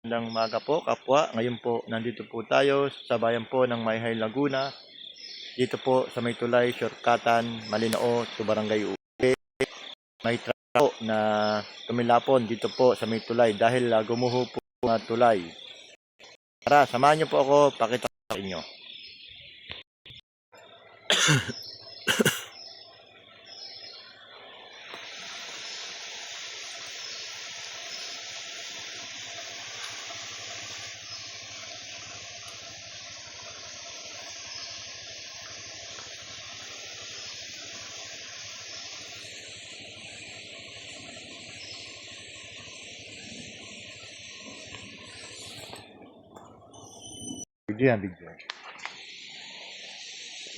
Magandang umaga po, kapwa. Ngayon po, nandito po tayo sa bayan po ng Mayhay, Laguna. Dito po sa may tulay, Shortcutan, Malinao, to Barangay Ube. May truck po na tumilapon dito po sa may tulay dahil uh, gumuho po na tulay. Tara, samahan niyo po ako, pakita ko sa inyo. Video yan, video.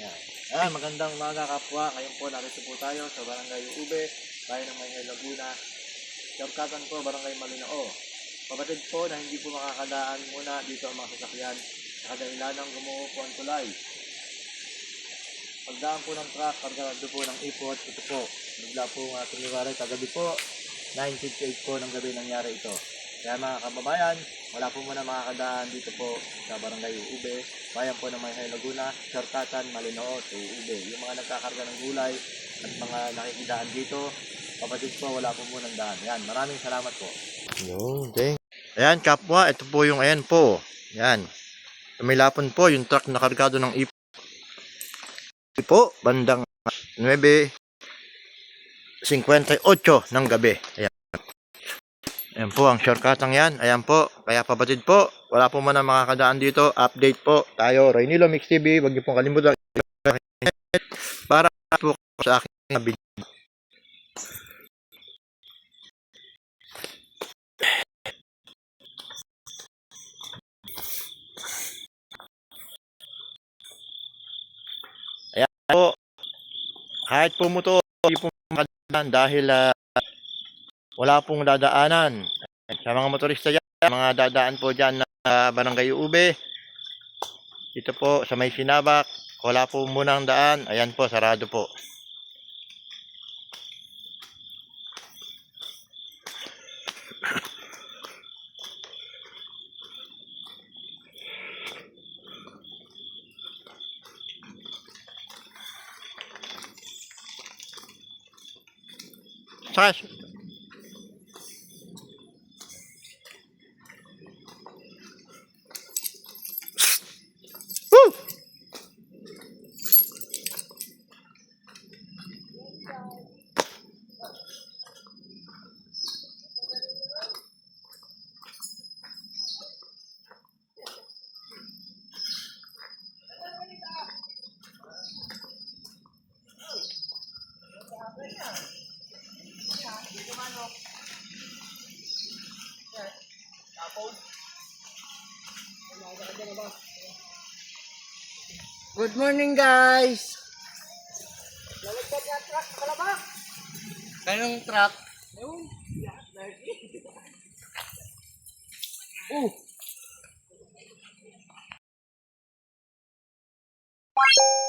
Yan. Ah, magandang umaga kapwa. Ngayon po, narito po tayo sa Barangay Ube, bayan ng Mayhay, Laguna. Shortcutan po, Barangay Malinao. Kapatid po na hindi po makakadaan muna dito ang mga sasakyan sa kadahilan ng gumuho po ang tulay. Pagdaan po ng truck, kargarado po ng ipot, ito po. Bigla po nga tumiwaray kagabi po, 9.58 po ng gabi nangyari ito. Kaya mga kababayan, wala po muna makakadaan dito po sa Barangay Ube, bayan po ng Mayhay Laguna, Shortcutan, Malinao, to Ube. Yung mga nagkakarga ng gulay at mga nakikidaan dito, kapatid po, wala po munang daan. Yan, maraming salamat po. Yun, dang. Ayan, kapwa, ito po yung ayan po. Yan. Tumilapon po yung truck na kargado ng ipo. Ipo, bandang 9.58 ng gabi. Ayan. Ayan po ang shortcutang yan. Ayan po. Kaya pabatid po. Wala po man ang makakadaan dito. Update po tayo. Rainilo Mix TV. Huwag niyo pong kalimutan. Para po sa aking video. Ayan po. Kahit pumuto, hindi po makadaan dahil ah, wala pong dadaanan. Sa mga motorista dyan, mga dadaan po dyan na Barangay Ube. Dito po sa may sinabak, wala po munang daan. Ayan po, sarado po. Saka, Good morning guys! Nalagdag ang truck sa kalabak. Kanong truck? Ayun. Oh! Thank you.